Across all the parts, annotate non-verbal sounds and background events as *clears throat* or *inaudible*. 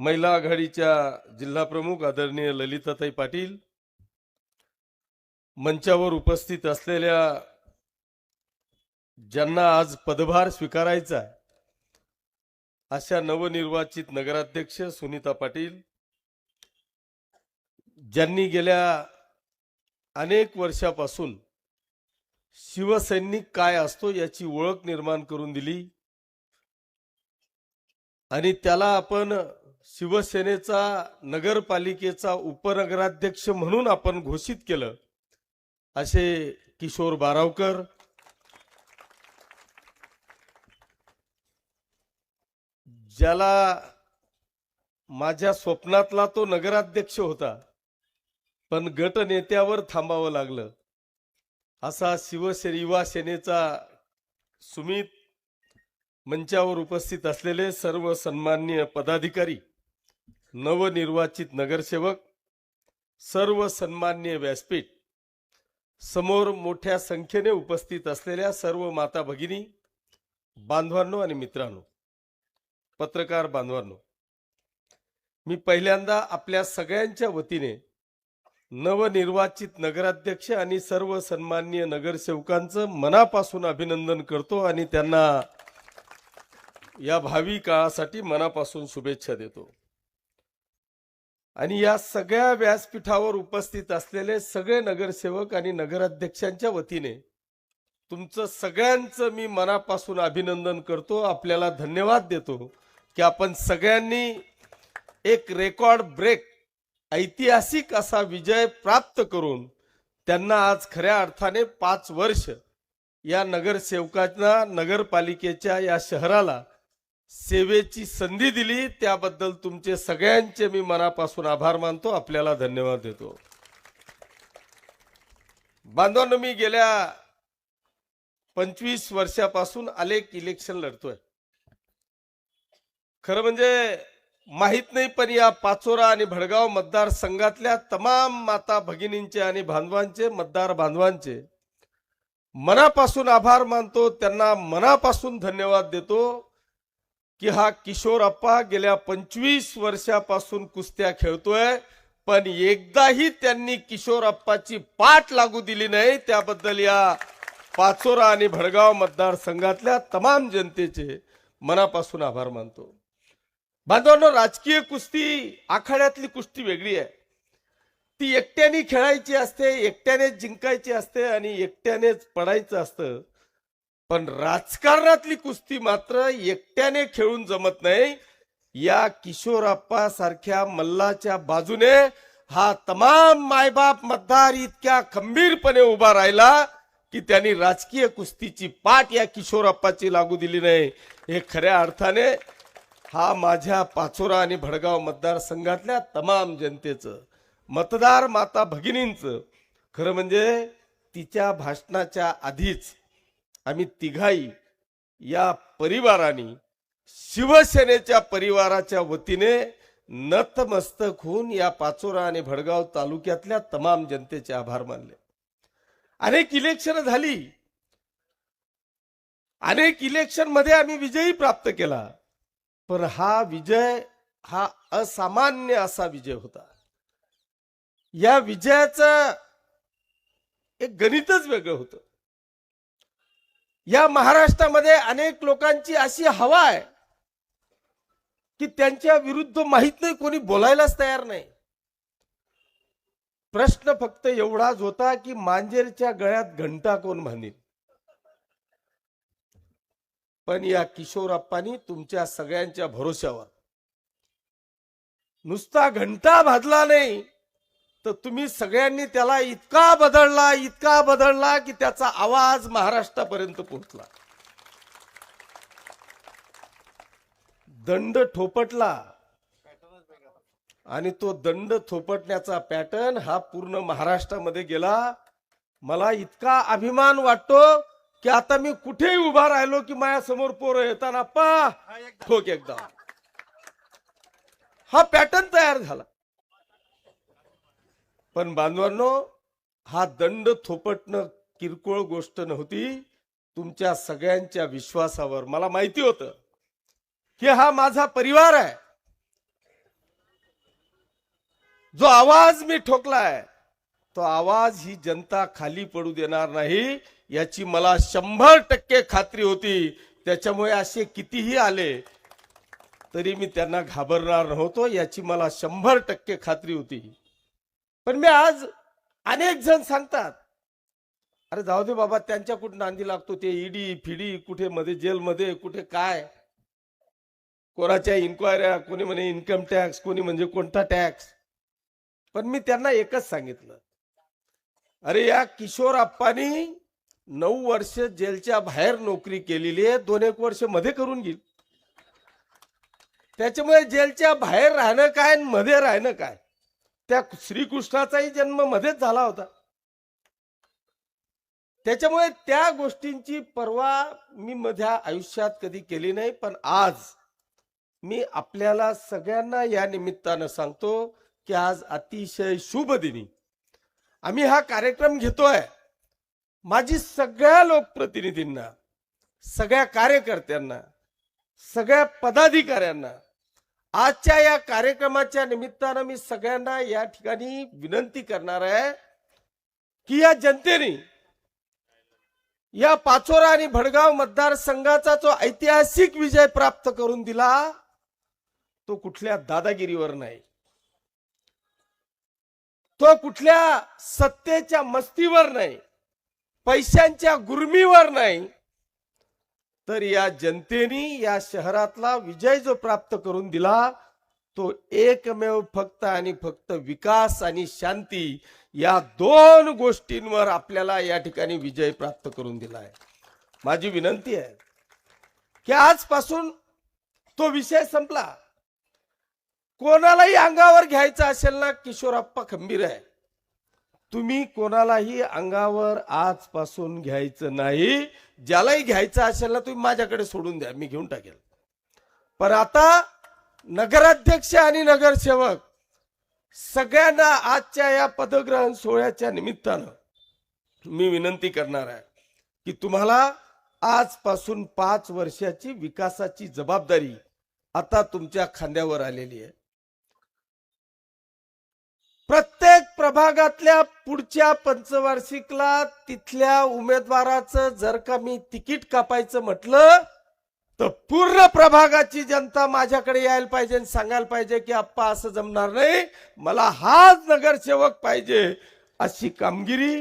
महिला आघाडीच्या जिल्हा प्रमुख आदरणीय ललिताताई पाटील मंचावर उपस्थित असलेल्या ज्यांना आज पदभार स्वीकारायचा आहे अशा नवनिर्वाचित नगराध्यक्ष सुनीता पाटील ज्यांनी गेल्या अनेक वर्षापासून शिवसैनिक काय असतो याची ओळख निर्माण करून दिली. आणि त्याला आपण शिवसेनेचा नगरपालिकेचा उपनगराध्यक्ष म्हणून आपण घोषित केलं असे किशोर बारावकर ज्याला माझ्या स्वप्नातला तो नगराध्यक्ष होता पण गट नेत्यावर थांबावं लागलं. असा शिवसे युवा सेनेचा सुमित मंचावर उपस्थित असलेले सर्व सन्मान्य पदाधिकारी नवनिर्वाचित नगरसेवक सर्व सन्मान्य व्यासपीठ समोर मोठ्या संख्येने उपस्थित असलेल्या सर्व माता भगिनी बांधवांनो आणि मित्रांनो पत्रकार बांधवांनो मी पहिल्यांदा आपल्या सगळ्यांच्या वतीने नवनिर्वाचित नगराध्यक्ष आणि सर्व सन्मान्य नगरसेवकांचं मनापासून अभिनंदन करतो आणि त्यांना या भावी काळासाठी मनापासून शुभेच्छा देतो. आणि या सगळ्या व्यासपीठावर उपस्थित असलेले सगळे नगरसेवक आणि नगराध्यक्षांच्या वतीने तुमचं सगळ्यांचं मी मनापासून अभिनंदन करतो. आपल्याला धन्यवाद देतो की आपण सगळ्यांनी एक रेकॉर्ड ब्रेक ऐतिहासिक असा विजय प्राप्त करून त्यांना आज खऱ्या अर्थाने पाच वर्ष या नगरसेवकांना नगरपालिकेच्या या शहराला सेवेची संधी दिली त्याबद्दल तुमचे सगळ्यांचे मी मनापासून आभार मानतो. आपल्याला धन्यवाद देतो. बांधवांनो मी गेल्या पंचवीस वर्षापासून अनेक इलेक्शन लढतोय. खरं म्हणजे माहीत नाही पण या पाचोरा आणि भडगाव मतदारसंघातल्या तमाम माता भगिनींचे आणि बांधवांचे मतदार बांधवांचे मनापासून आभार मानतो त्यांना मनापासून धन्यवाद देतो. की हा किशोर अप्पा गेल्या पंचवीस वर्षापासून कुस्त्या खेळतोय पण एकदाही त्यांनी किशोर अप्पाची पाठ लागू दिली नाही. त्याबद्दल या पाचोरा आणि भडगाव मतदारसंघातल्या तमाम जनतेचे मनापासून आभार मानतो. बांधवांनो राजकीय कुस्ती आखाड्यातली कुस्ती वेगळी आहे. ती एकट्याने खेळायची असते एकट्यानेच जिंकायची असते आणि एकट्यानेच पडायचं असतं. पण राजकारणातली कुस्ती मात्र एकट्याने खेळून जमत नाही. या किशोरप्पा सारख्या मल्लाच्या बाजूने हा तमाम मायबाप मतदार इतक्या खंबीरपणे उभा राहिला की त्यांनी राजकीय कुस्तीची पाठ या किशोरप्पाची लागू दिली नाही. हे खऱ्या अर्थाने हा माझ्या पाचोरा आणि भडगाव मतदारसंघातल्या तमाम जनतेचं मतदार माता भगिनींचं. खरं म्हणजे तिच्या भाषणाच्या आधीच आम्ही तिघाई या परिवाराने शिवसेनेच्या परिवाराच्या वतीने नतमस्तक होऊन या पाचोरा आणि भडगाव तालुक्यातल्या तमाम जनतेचे आभार मानले. अनेक इलेक्शन झाली. अनेक इलेक्शनमध्ये आम्ही विजयी प्राप्त केला. पण हा विजय हा असामान्य असा विजय होता. या विजयाचं एक गणितच वेगळं होतं. या महाराष्ट्रामध्ये अनेक लोकांची अशी हवा आहे की त्यांच्या विरुद्ध माहीत नाही कोणी बोलायलाच तयार नाही. प्रश्न फक्त एवढाच होता की मांजेरच्या गळ्यात घंटा कोण म्हणेल पण या किशोरप्पानी तुमच्या सगळ्यांच्या भरोश्यावर. नुसता घंटा भाजला नाही तर तुम्ही सगळ्यांनी त्याला इतका बदलला इतका बदलला की त्याचा आवाज महाराष्ट्रापर्यंत पोहोचला. दंड ठोपटला. आणि तो दंड थोपटण्याचा पॅटर्न हा पूर्ण महाराष्ट्रामध्ये गेला. मला इतका अभिमान वाटतो की आता मी कुठेही उभा राहिलो की माझ्यासमोर पोरं येताना पा ठोक एकदा. हा पॅटर्न तयार झाला. पण बांधवांनो हा दंड थोपटणं किरकोळ गोष्ट नव्हती. तुमच्या सगळ्यांच्या विश्वासावर. मला माहिती होतं की हा माझा परिवार आहे. जो आवाज मी ठोकलाय तो आवाज ही जनता खाली पडू देणार नाही याची मला शंभर टक्के खात्री होती. त्याच्यामुळे असे कितीही आले तरी मी त्यांना घाबरणार नव्हतो याची मला शंभर टक्के खात्री होती. पण मी आज अनेक जण सांगतात अरे जाऊ दे बाबा त्यांच्या कुठं नांदी लागतो ते ईडी फिडी कुठे मध्ये जेलमध्ये कुठे काय? कोणाच्या इन्क्वायऱ्या कोणी म्हणे इन्कम टॅक्स कोणी म्हणजे कोणता टॅक्स पण मी त्यांना एकच सांगितलं अरे या किशोर आप्पानी नऊ वर्ष जेलच्या बाहेर नोकरी केलेली आहे दोन एक वर्षमध्ये करून घेईल. त्याच्यामुळे जेलच्या बाहेर राहणं काय मध्ये राहणं काय? त्या श्रीकृष्णाचाही जन्म मध्येच झाला होता. त्याच्यामुळे त्या गोष्टींची पर्वा मी मध्या आयुष्यात कधी केली नाही पण आज मी आपल्याला सगळ्यांना या निमित्तानं सांगतो की आज अतिशय शुभ दिनी. आम्ही हा कार्यक्रम घेतोय. माझी सगळ्या लोकप्रतिनिधींना सगळ्या कार्यकर्त्यांना सगळ्या पदाधिकाऱ्यांना आजच्या या कार्यक्रमाच्या निमित्तानं मी सगळ्यांना या ठिकाणी विनंती करणार आहे की या जनतेने या पाचोरा आणि भडगाव मतदारसंघाचा जो ऐतिहासिक विजय प्राप्त करून दिला तो कुठल्या दादागिरीवर नाही. तो कुठल्या सत्तेच्या मस्तीवर नाही पैशांच्या गुर्मीवर नाही. तर या जनतेने या शहरातला विजय जो प्राप्त करून दिला तो एकमेव फक्त आणि फक्त विकास आणि शांती या दोन गोष्टींवर आपल्याला या ठिकाणी विजय प्राप्त करून दिला आहे माझी विनंती आहे की आजपासून तो विषय संपला. कोणालाही अंगावर घ्यायचा असेल ना किशोरप्पा खंबीर आहे. तुम्ही कोणालाही अंगावर आजपासून घ्यायचं नाही. ज्यालाही घ्यायचं असेल ना तुम्ही माझ्याकडे सोडून द्या. मी घेऊन टाकेल. पण आता नगराध्यक्ष आणि नगरसेवक सगळ्यांना आजच्या या पदग्रहण सोहळ्याच्या निमित्तानं मी विनंती करणार आहे की तुम्हाला आजपासून पाच वर्षाची विकासाची जबाबदारी आता तुमच्या खांद्यावर आलेली आहे. प्रत्येक प्रभागातल्या पुढच्या पंचवार्षिकला तिथल्या उमेदवाराचं जर का मी तिकीट कापायचं म्हटलं तर पूर्ण प्रभागाची जनता माझ्याकडे यायला पाहिजे आणि सांगायला पाहिजे की आप्पा असं जमणार नाही. मला हाच नगरसेवक पाहिजे अशी कामगिरी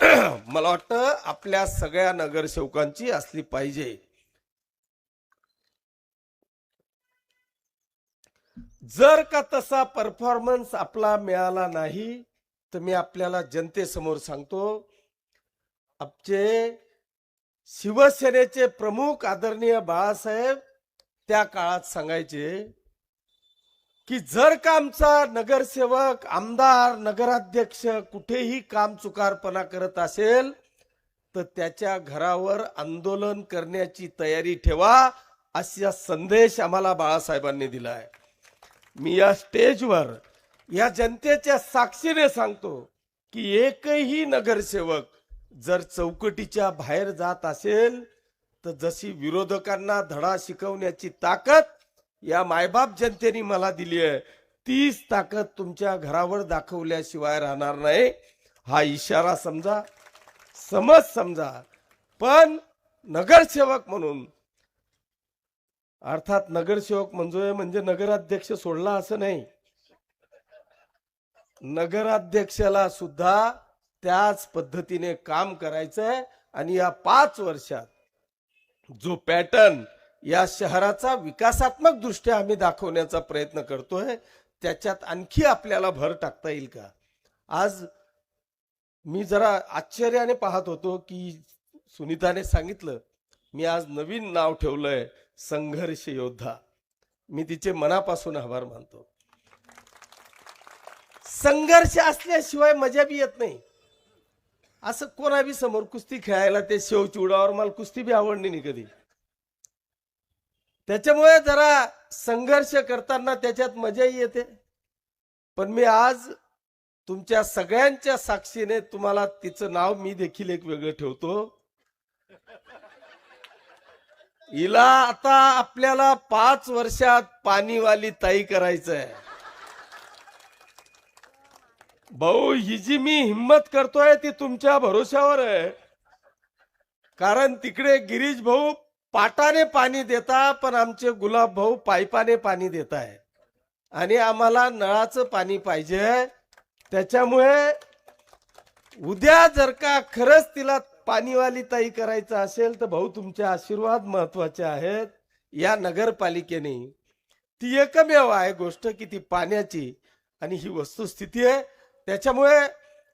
*clears throat* मला वाटतं आपल्या सगळ्या नगरसेवकांची असली पाहिजे. जर का तसा परफॉर्मन्स आपला मिळाला नाही तर मी आपल्याला जनतेसमोर सांगतो आपचे शिवसेनेचे प्रमुख आदरणीय बाळासाहेब त्या काळात सांगायचे की जर का आमचा नगरसेवक आमदार नगराध्यक्ष कुठेही काम चुकारपणा करत असेल तर त्याच्या घरावर आंदोलन करण्याची तयारी ठेवा असा संदेश आम्हाला बाळासाहेबांनी दिला आहे मी या स्टेजवर या जनतेच्या साक्षीने सांगतो की एकही नगरसेवक जर चौकटीच्या बाहेर जात असेल तर जशी विरोधकांना धडा शिकवण्याची ताकद या मायबाप जनतेने मला दिली आहे तीच ताकद तुमच्या घरावर दाखवल्याशिवाय राहणार नाही. हा इशारा समजा समज समजा. पण नगरसेवक म्हणून अर्थात नगरसेवक म्हणजे म्हणजे नगराध्यक्ष सोडला असं नाही. नगराध्यक्षाला सुद्धा त्याच पद्धतीने काम करायचंय आणि या पाच वर्षात जो पॅटर्न या शहराचा विकासात्मक दृष्ट्या आम्ही दाखवण्याचा प्रयत्न करतोय त्याच्यात आणखी आपल्याला भर टाकता येईल का? आज मी जरा आश्चर्याने पाहत होतो की सुनीताने सांगितलं मी आज नवीन नाव ठेवलंय संघर्ष योद्धा. मी तिचे मनापासून आभार मानतो. संघर्ष असल्याशिवाय मजा बी येत नाही. असं कोणा बी समोर कुस्ती खेळायला ते शेव चिवडावर मला कुस्ती बी आवडली नाही कधी. त्याच्यामुळे जरा संघर्ष करताना त्याच्यात मजाही येते. पण मी आज तुमच्या सगळ्यांच्या साक्षीने तुम्हाला तिचं नाव मी देखील एक वेगळं ठेवतो. हिला आता आपल्याला पाच वर्षात पाणीवाली ताई करायचंय. भाऊ ही जी मी हिंमत करतोय ती तुमच्या भरोश्यावर आहे. कारण तिकडे गिरीश भाऊ पाटाने पाणी देता पण आमचे गुलाब भाऊ पाईपाने पाणी देत आहे आणि आम्हाला नळाचं पाणी पाहिजे. त्याच्यामुळे उद्या जर का खरंच तिला पाणीवाली ताई करायचं असेल तर भाऊ तुमचे आशीर्वाद महत्त्वाचे आहेत. या नगरपालिकेने ती एकमेव आहे गोष्ट की ती पाण्याची आणि ही वस्तुस्थिती आहे. त्याच्यामुळे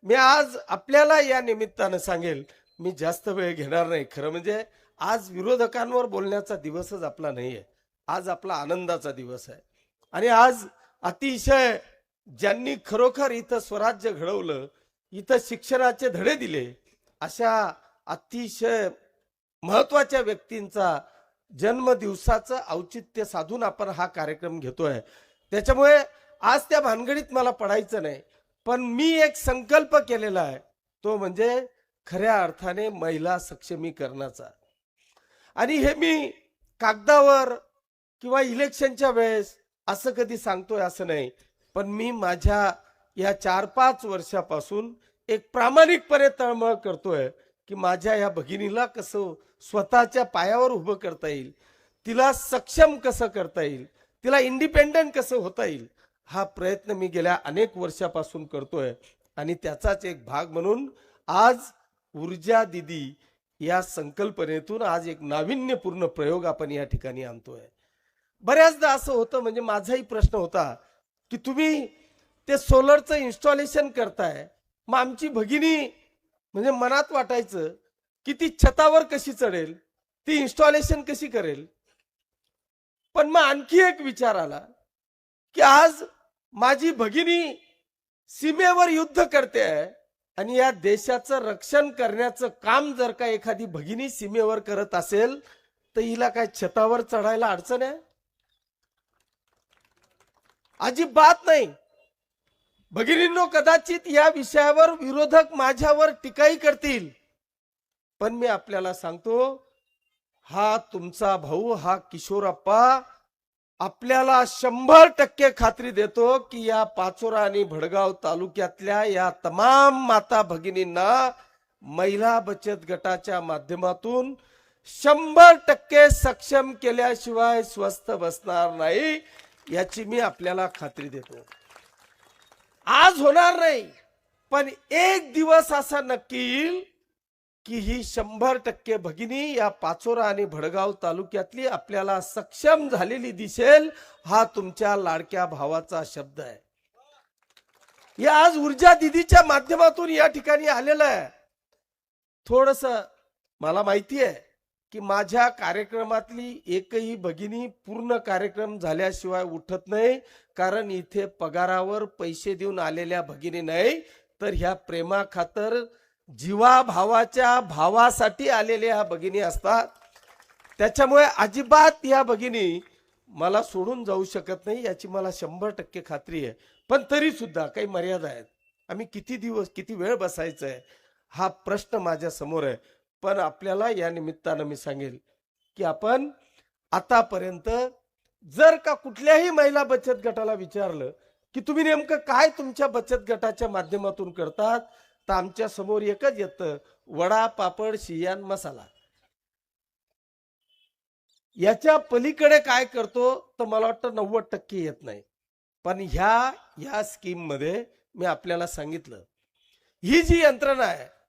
मी आज आपल्याला या निमित्तानं सांगेल मी जास्त वेळ घेणार नाही. खरं म्हणजे आज विरोधकांवर बोलण्याचा दिवसच आपला नाही आहे आज आपला आनंदाचा दिवस आहे. आणि आज अतिशय ज्यांनी खरोखर इथं स्वराज्य घडवलं इथं शिक्षणाचे धडे दिले अशा अतिशय महत्त्वाच्या व्यक्तींचा जन्मदिवसाचं औचित्य साधून आपण हा कार्यक्रम घेतोय. त्याच्यामुळे आज त्या भानगडीत मला पडायचं नाही पण मी एक संकल्प केलेला आहे. तो म्हणजे खऱ्या अर्थाने महिला सक्षमीकरणाचा. आणि हे मी कागदावर किंवा इलेक्शनच्या वेळेस असं कधी सांगतोय असं नाही पण मी माझ्या या चार पाच वर्षापासून एक प्रामाणिकपणे तळमळ करतोय. की माझ्या या भगिनीला कसं स्वतःच्या पायावर उभं करता येईल तिला सक्षम कसं करता येईल तिला इंडिपेंडंट कसं होता येईल हा प्रयत्न मी गेल्या अनेक वर्षापासून करतोय. आणि त्याचाच एक भाग म्हणून आज ऊर्जा दिदी या संकल्पनेतून आज एक नाविन्यपूर्ण प्रयोग आपण या ठिकाणी आणतोय. बऱ्याचदा असं होतं म्हणजे माझाही प्रश्न होता की तुम्ही ते सोलरचं इन्स्टॉलेशन करताय मग आमची भगिनी म्हणजे मनात वाटायचं की ती छतावर कशी चढेल ती इन्स्टॉलेशन कशी करेल? पण मग आणखी एक विचार आला की आज माझी भगिनी सीमेवर युद्ध करते आहे आणि या देशाचं रक्षण करण्याचं काम जर का एखादी भगिनी सीमेवर करत असेल तर हिला काय छतावर चढायला अडचण आहे? अजिबात नाही. भगिनींनो कदाचित या विषयावर विरोधक माझ्यावर टीकाही करतील. पण मी आपल्याला सांगतो हा तुमचा भाऊ हा किशोरप्पा आपल्याला शंभर टक्के खात्री देतो की या पाचोरा आणि भडगाव तालुक्यातल्या या तमाम माता भगिनींना महिला बचत गटाच्या माध्यमातून शंभर टक्के सक्षम केल्याशिवाय स्वस्थ बसणार नाही याची मी आपल्याला खात्री देतो. आज होणार नाही. पण एक दिवस असा नक्की येईल की ही शंभर टक्के भगिनी या पाचोरा आणि भडगाव तालुक्यातली आपल्याला सक्षम झालेली दिसेल हा तुमच्या लाडक्या भावाचा शब्द आहे. या आज ऊर्जा दिदीच्या माध्यमातून या ठिकाणी आलेलं आहे. थोडस मला माहिती आहे की माझ्या कार्यक्रमातली एकही भगिनी पूर्ण कार्यक्रम झाल्याशिवाय उठत नाही कारण इथे पगारावर पैसे देऊन आलेल्या भगिनी नाही तर ह्या प्रेमा खातर जीवा भावाच्या भावासाठी आलेल्या ह्या भगिनी असतात. त्याच्यामुळे अजिबात या भगिनी मला सोडून जाऊ शकत नाही याची मला शंभर टक्के खात्री आहे. पण तरी सुद्धा काही मर्यादा आहेत. आम्ही किती दिवस किती वेळ बसायचं आहे हा प्रश्न माझ्यासमोर आहे. पण आपल्याला या निमित्तानं मी सांगेल की आपण आतापर्यंत जर का कुठल्याही महिला बचत गटाला विचारलं की तुम्ही नेमकं काय तुमच्या बचत गटाच्या माध्यमातून करतात तर आमच्यासमोर एकच येतं वडा पापड शियान मसाला. याच्या पलीकडे काय करतो तर मला वाटतं नव्वद टक्के येत नाही. पण ह्या या स्कीममध्ये मी आपल्याला सांगितलं. ही जी यंत्रणा आहे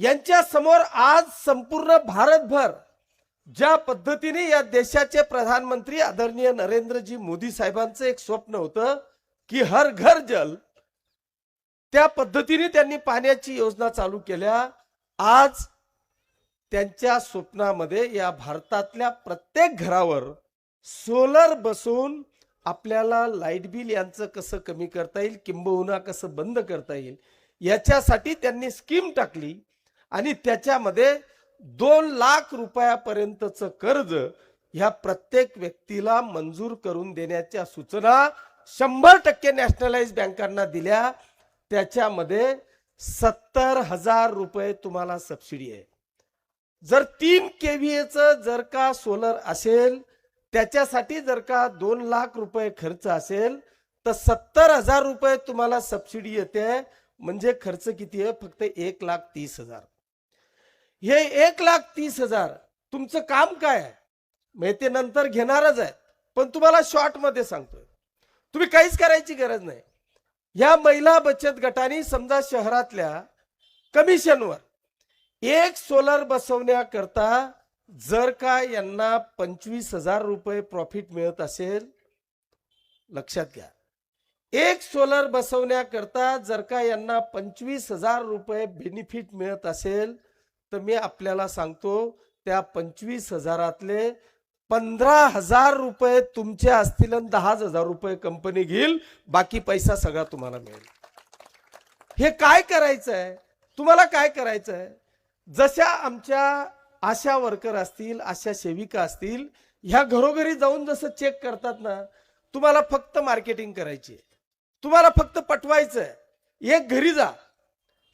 यांच्या समोर आज संपूर्ण भारतभर ज्या पद्धतीने या देशाचे प्रधानमंत्री आदरणीय नरेंद्रजी मोदी साहेबांचं एक स्वप्न होतं की हर घर जल त्या पद्धतीने त्यांनी पाण्याची योजना चालू केल्या. आज त्यांच्या स्वप्नामध्ये या भारतातल्या प्रत्येक घरावर सोलर बसून आपल्याला लाइट बिल यांचं कसं कमी करता येईल किंबहुना कसं बंद करता येईल याच्यासाठी त्यांनी स्कीम टाकली. आणि त्याच्यामध्ये दोन लाख रुपयापर्यंतचं कर्ज ह्या प्रत्येक व्यक्तीला मंजूर करून देण्याच्या सूचना शंभर टक्के नॅशनलाइज बँकांना दिल्या. त्याच्यामध्ये सत्तर हजार रुपये तुम्हाला सबसिडी आहे. जर तीन केव्हीएचं जर का सोलर असेल त्याच्यासाठी जर का दोन लाख रुपये खर्च असेल तर सत्तर हजार रुपये तुम्हाला सबसिडी येते. म्हणजे खर्च किती आहे? फक्त एक लाख तीस हजार. हे एक लाख तीस हजार. तुमचं काम काय? आहे मग ते नंतर घेणारच आहे पण तुम्हाला शॉर्टमध्ये सांगतोय. तुम्ही काहीच करायची गरज नाही. या महिला बचत गटाने समजा शहरातल्या कमिशनवर एक सोलर बसवण्याकरता जर का यांना पंचवीस हजार रुपये प्रॉफिट मिळत असेल लक्षात घ्या. एक सोलर बसवण्याकरता जर का यांना पंचवीस हजार रुपये बेनिफिट मिळत असेल तर मी आपल्याला सांगतो त्या पंचवीस हजारातले पंधरा हजार रुपये तुमचे असतील आणि दहा हजार रुपये कंपनी घेईल बाकी पैसा सगळा तुम्हाला मिळेल. हे काय करायचं आहे तुम्हाला काय करायचं आहे जशा आमच्या आशा वर्कर असतील आशा सेविका असतील ह्या घरोघरी जाऊन जसं चेक करतात ना तुम्हाला फक्त मार्केटिंग करायची आहे. तुम्हाला फक्त पटवायचं आहे एक घरी जा.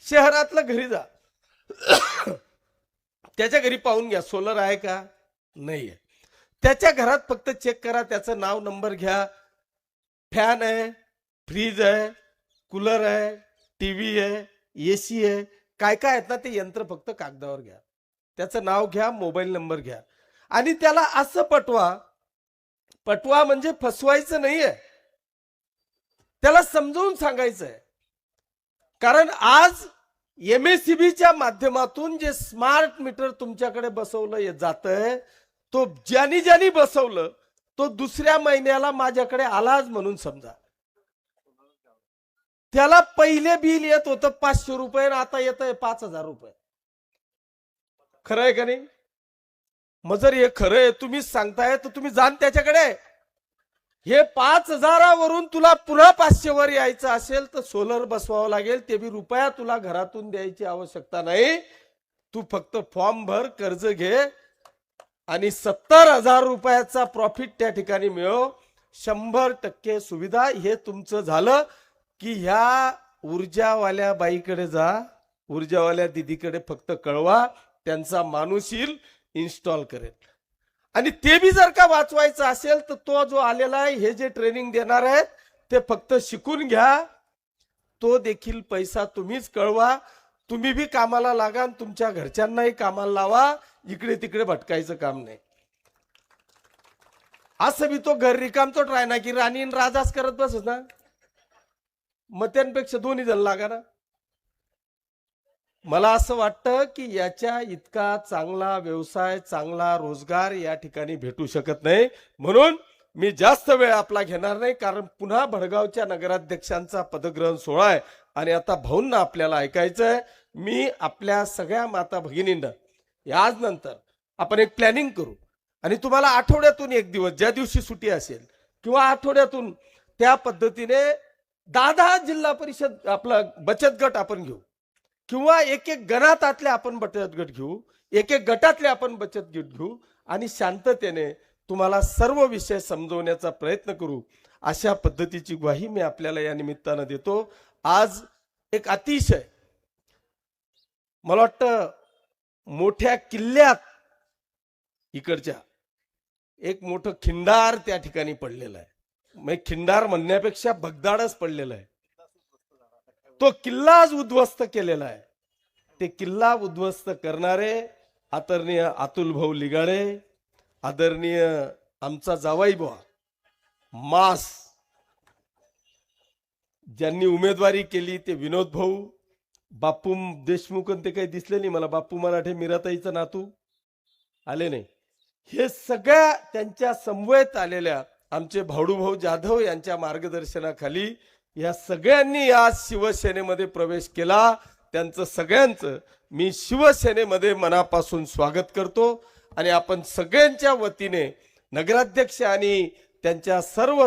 शहरातलं घरी जा. त्याच्या घरी पाहून घ्या. सोलर आहे का? नाही आहे त्याच्या घरात फक्त चेक करा. त्याचं नाव नंबर घ्या. फॅन आहे फ्रीज आहे कूलर आहे टीव्ही आहे एसी आहे. काय काय आहेत ना ते यंत्र फक्त कागदावर घ्या. त्याचं नाव घ्या मोबाईल नंबर घ्या. आणि त्याला असं पटवा. पटवा म्हणजे फसवायचं नाहीये. त्याला समजवून सांगायचं आहे कारण आज एमएससीबीच्या माध्यमातून जे स्मार्ट मीटर तुमच्याकडे बसवलं जात आहे तो ज्यानी ज्यानी बसवलं तो दुसऱ्या महिन्याला माझ्याकडे आलाच म्हणून समजा. त्याला पहिले बिल येत होतं पाचशे रुपये आणि आता येत आहे पाच हजार रुपये. खरं आहे का नाही? मग जर हे खरं आहे तुम्हीच सांगताय तर तुम्ही जाण त्याच्याकडे. हे पाच हजारावरून तुला पुन्हा पाचशे वर यायचं असेल तर सोलर बसवावं लागेल. ते बी रुपया तुला घरातून द्यायची आवश्यकता नाही. तू फक्त फॉर्म भर कर्ज घे आणि सत्तर हजार रुपयाचा प्रॉफिट त्या ठिकाणी मिळव. शंभर टक्के सुविधा. हे तुमचं झालं की ह्या ऊर्जावाल्या बाईकडे जा. ऊर्जावाल्या दिदीकडे फक्त कळवा. त्यांचा माणूस येईल इन्स्टॉल करेल. आणि ते बी जर का वाचवायचं असेल तर तो जो आलेला आहे हे जे ट्रेनिंग देणार आहेत ते फक्त शिकून घ्या. तो देखील पैसा तुम्हीच कळवा. तुम्ही बी कामाला लागा आणि तुमच्या घरच्यांनाही कामाला लावा. इकडे तिकडे भटकायचं काम नाही. असं बी तो घर रिकाम तो ट्राय ना की राणी राजास राजाच करत बसच ना. मग त्यांपेक्षा दोन्ही जण लागा ना. मला असं वाटतं की याच्या इतका चांगला व्यवसाय चांगला रोजगार या ठिकाणी भेटू शकत नाही. म्हणून मी जास्त वेळ आपला घेणार नाही कारण पुन्हा भडगावच्या नगराध्यक्षांचा पदग्रहण सोहळा आहे. आणि आता भाऊंना आपल्याला ऐकायचं आहे मी आपल्या सगळ्या माता भगिनींना याच नंतर आपण एक प्लॅनिंग करू. आणि तुम्हाला आठवड्यातून एक दिवस ज्या दिवशी सुट्टी असेल किंवा आठवड्यातून त्या पद्धतीने दहा दहा जिल्हा परिषद आपला बचत गट आपण घेऊ. किंवा एक एक गणातातले आपण बचत गट घेऊ एक एक गटातले आपण बचत गट घेऊ आणि शांततेने तुम्हाला सर्व विषय समजवण्याचा प्रयत्न करू अशा पद्धतीची ग्वाही मी आपल्याला या निमित्तानं देतो. आज एक अतिशय मला वाटतं मोठ्या किल्ल्यात इकडच्या एक मोठं खिंडार त्या ठिकाणी पडलेलं आहे. मग खिंडार म्हणण्यापेक्षा भगदाडच पडलेलं आहे. तो किल्लाच उद्ध्वस्त केलेला आहे. ते किल्ला उद्ध्वस्त करणारे आदरणीय अतुल भाऊ लिगाडे आदरणीय आमचा जावाई बुवा मास ज्यांनी उमेदवारी केली ते विनोद भाऊ बापू देशमुख ते काही दिसले नाही मला बापू मराठे मिराताईचा नातू आले नाही. हे सगळ्या त्यांच्या समवेत आलेल्या आमचे भाऊडूभाऊ जाधव यांच्या मार्गदर्शनाखाली या सगळ्यांनी आज शिवसेनेमध्ये प्रवेश केला. त्यांचं सगळ्यांचं मी शिवसेनेमध्ये मनापासून स्वागत करतो. आणि आपण सगळ्यांच्या वतीने नगराध्यक्ष आणि त्यांच्या सर्व